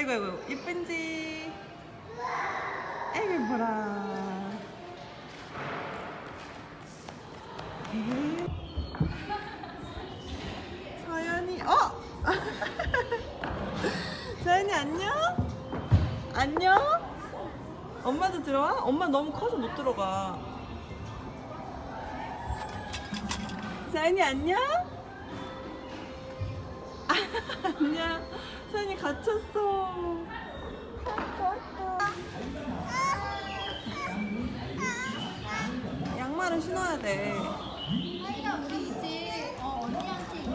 아이고 아이고 이쁜지. 아이고 이뻐라. 에이. 서연이 어. 서연이 안녕. 안녕. 엄마도 들어와? 엄마 너무 커서 못 들어가. 서연이 안녕. 안녕. 서연이 갇혔어. 양말은 신어야 돼. 아이가 우리 이제 어, 언니한테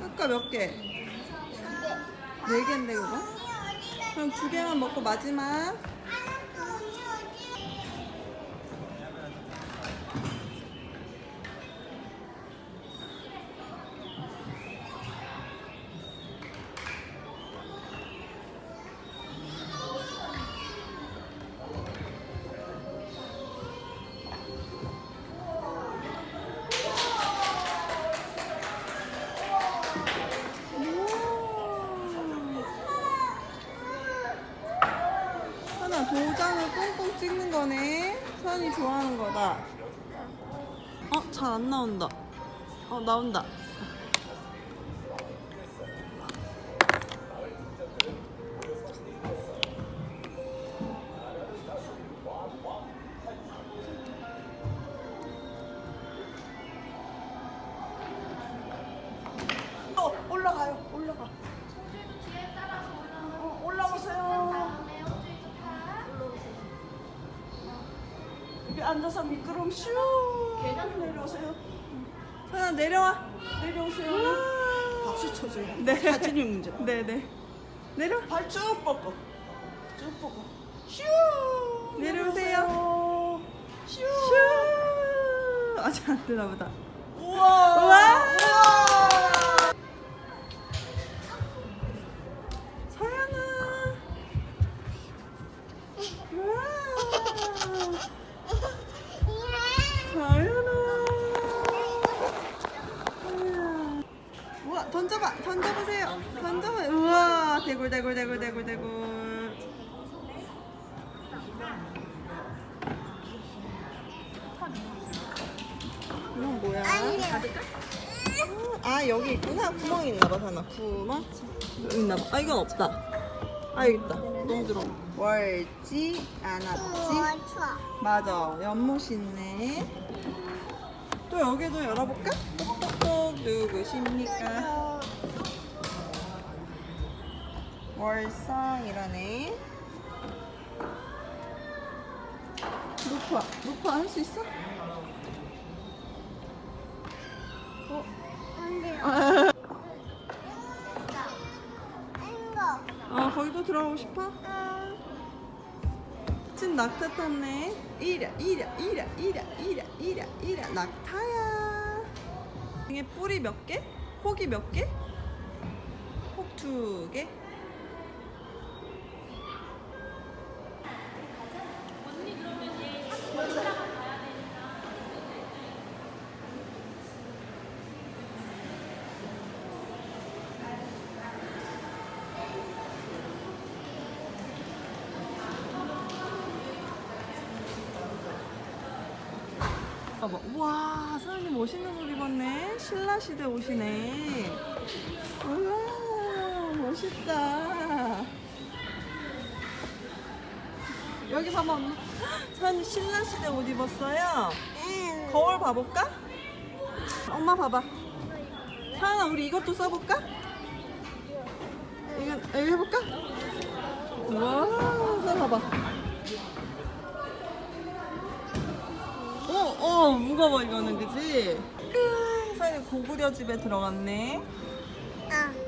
끝까 몇 개? 네 개인데 그거? 그럼 두 개만 먹고 마지막. 하나 도장을 꽁꽁 찍는 거네. 선이 좋아하는 거다. 어, 잘 안 나온다. 어, 나온다. 어, 올라가요. 올라가. 앉아서 미끄럼 슈 계단 내려오세요. 선아 내려와. 내려오세요. 박수 쳐줘요. 네. 사진이 문제. 네네. 내려. 발 쭉 뻗고. 쭉 뻗고. 슈. 내려오세요. 슈, 슈. 아직 안 되나 보다. 우와 던져보세요. 던져봐. 우와, 대굴, 대굴, 대굴, 대굴, 대굴. 이건 뭐야? 아, 여기 있구나. 구멍이 있나봐, 사나. 구멍? 있나봐. 아, 이건 없다. 아, 여기 있다. 너무 들어. 월지, 안았지. 맞아 연못 있네 또 여기도 열어볼까? 똑똑똑 누구십니까? 월성이라네 루파 루파 할수 있어? 어? 아 거기도 들어가고 싶어? 진 낙타 탔네. 이랴 이랴 이랴 이랴 이랴 이랴 이랴 낙타야. 등에 뿌리 몇 개? 혹이 몇 개? 혹 두 개? 봐봐. 와, 사장님 멋있는 옷 입었네. 신라 시대 옷이네. 우와, 멋있다. 여기 봐봐, 엄마. 사장님 신라 시대 옷 입었어요. 거울 봐볼까? 엄마 봐봐. 사연아, 우리 이것도 써볼까? 이건 여기 해볼까? 와, 사연 봐봐. 무거워 무거워 이거는 그지? 그, 사장님 고구려 집에 들어갔네. 어.